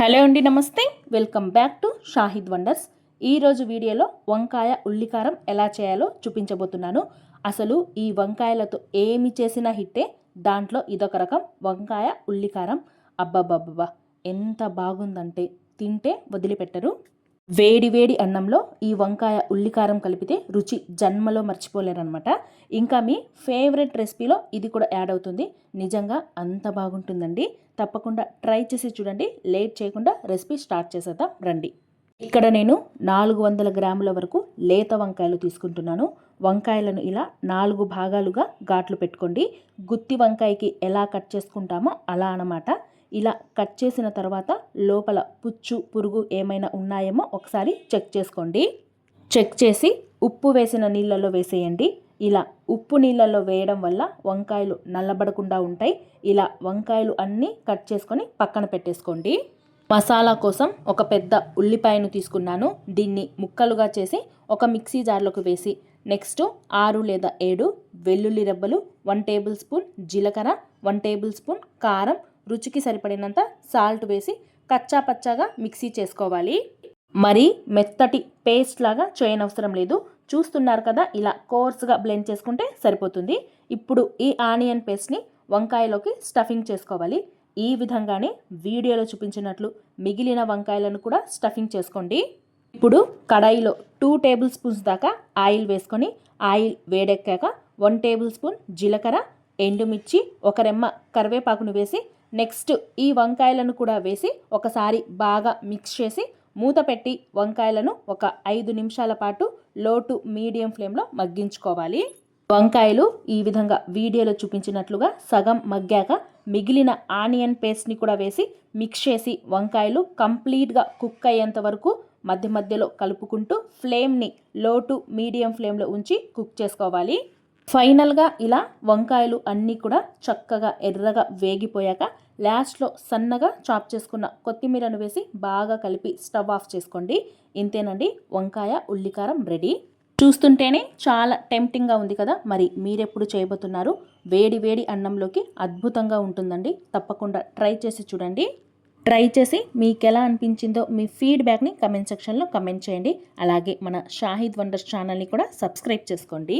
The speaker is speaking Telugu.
హలో అండి నమస్తే. Welcome back to Shahid Wonders. ఈరోజు వీడియోలో వంకాయ ఉల్లికారం ఎలా చేయాలో చూపించబోతున్నాను. అసలు ఈ వంకాయలతో ఏమి చేసినా హిట్టే? దాంట్లో ఇదొక రకం వంకాయ ఉల్లికారం. అబ్బబ్బబ్బబ్బా ఎంత బాగుందంటే తింటే వదిలిపెట్టరు. వేడి వేడి అన్నంలో ఈ వంకాయ ఉల్లికారం కలిపితే రుచి జన్మలో మర్చిపోలేరనమాట ఇంకా మీ ఫేవరెట్ రెసిపీలో ఇది కూడా యాడ్ అవుతుంది. నిజంగా అంత బాగుంటుందండి. తప్పకుండా ట్రై చేసి చూడండి. లేట్ చేయకుండా రెసిపీ స్టార్ట్ చేసేద్దాం. రండి. ఇక్కడ నేను నాలుగు వందల గ్రాముల వరకు లేత వంకాయలు తీసుకుంటున్నాను. వంకాయలను ఇలా నాలుగు భాగాలుగా ఘాట్లు పెట్టుకోండి. గుత్తి వంకాయకి ఎలా కట్ చేసుకుంటామో అలా అనమాట ఇలా కట్ చేసిన తర్వాత లోపల పుచ్చు పురుగు ఏమైనా ఉన్నాయేమో ఒకసారి చెక్ చేసుకోండి. చెక్ చేసి ఉప్పు వేసిన నీళ్ళలో వేసేయండి. ఇలా ఉప్పు నీళ్ళల్లో వేయడం వల్ల వంకాయలు నల్లబడకుండా ఉంటాయి. ఇలా వంకాయలు అన్నీ కట్ చేసుకొని పక్కన పెట్టేసుకోండి. మసాలా కోసం ఒక పెద్ద ఉల్లిపాయను తీసుకున్నాను. దీన్ని ముక్కలుగా చేసి ఒక మిక్సీ జార్లోకి వేసి నెక్స్ట్ ఆరు లేదా ఏడు వెల్లుల్లి రెబ్బలు వన్ టేబుల్ స్పూన్ జీలకర్ర వన్ టేబుల్ స్పూన్ కారం రుచికి సరిపడినంత సాల్ట్ వేసి కచ్చా పచ్చాగా మిక్సీ చేసుకోవాలి. మరి మెత్తటి పేస్ట్ లాగా చేయనవసరం లేదు. చూస్తున్నారు కదా ఇలా కోర్స్గా బ్లెండ్ చేసుకుంటే సరిపోతుంది. ఇప్పుడు ఈ ఆనియన్ పేస్ట్ని వంకాయలోకి స్టఫింగ్ చేసుకోవాలి. ఈ విధంగానే వీడియోలో చూపించినట్లు మిగిలిన వంకాయలను కూడా స్టఫింగ్ చేసుకోండి. ఇప్పుడు కడాయిలో టూ టేబుల్ స్పూన్స్ దాకా ఆయిల్ వేసుకొని ఆయిల్ వేడెక్కాక వన్ టేబుల్ స్పూన్ జీలకర్ర ఎండుమిర్చి ఒక రెమ్మ కరివేపాకును వేసి నెక్స్ట్ ఈ వంకాయలను కూడా వేసి ఒకసారి బాగా మిక్స్ చేసి మూత పెట్టి వంకాయలను ఒక ఐదు నిమిషాల పాటు లో టు మీడియం ఫ్లేమ్లో మగ్గించుకోవాలి. వంకాయలు ఈ విధంగా వీడియోలో చూపించినట్లుగా సగం మగ్గాక మిగిలిన ఆనియన్ పేస్ట్ని కూడా వేసి మిక్స్ చేసి వంకాయలు కంప్లీట్గా కుక్ అయ్యేంత వరకు మధ్య మధ్యలో కలుపుకుంటూ ఫ్లేమ్ని లో టు మీడియం ఫ్లేమ్లో ఉంచి కుక్ చేసుకోవాలి. ఫైనల్గా ఇలా వంకాయలు అన్నీ కూడా చక్కగా ఎర్రగా వేగిపోయాక లాస్ట్లో సన్నగా చాప్ చేసుకున్న కొత్తిమీరను వేసి బాగా కలిపి స్టవ్ ఆఫ్ చేసుకోండి. ఇంతేనండి వంకాయ ఉల్లికారం రెడీ. చూస్తుంటేనే చాలా టెంప్టింగ్గా ఉంది కదా మరి మీరెప్పుడు చేయబోతున్నారు? వేడి వేడి అన్నంలోకి అద్భుతంగా ఉంటుందండి. తప్పకుండా ట్రై చేసి చూడండి. ట్రై చేసి మీకు ఎలా అనిపించిందో మీ ఫీడ్బ్యాక్ని కమెంట్ సెక్షన్లో కమెంట్ చేయండి. అలాగే మన షాహిద్ వండర్స్ ఛానల్ని కూడా సబ్స్క్రైబ్ చేసుకోండి.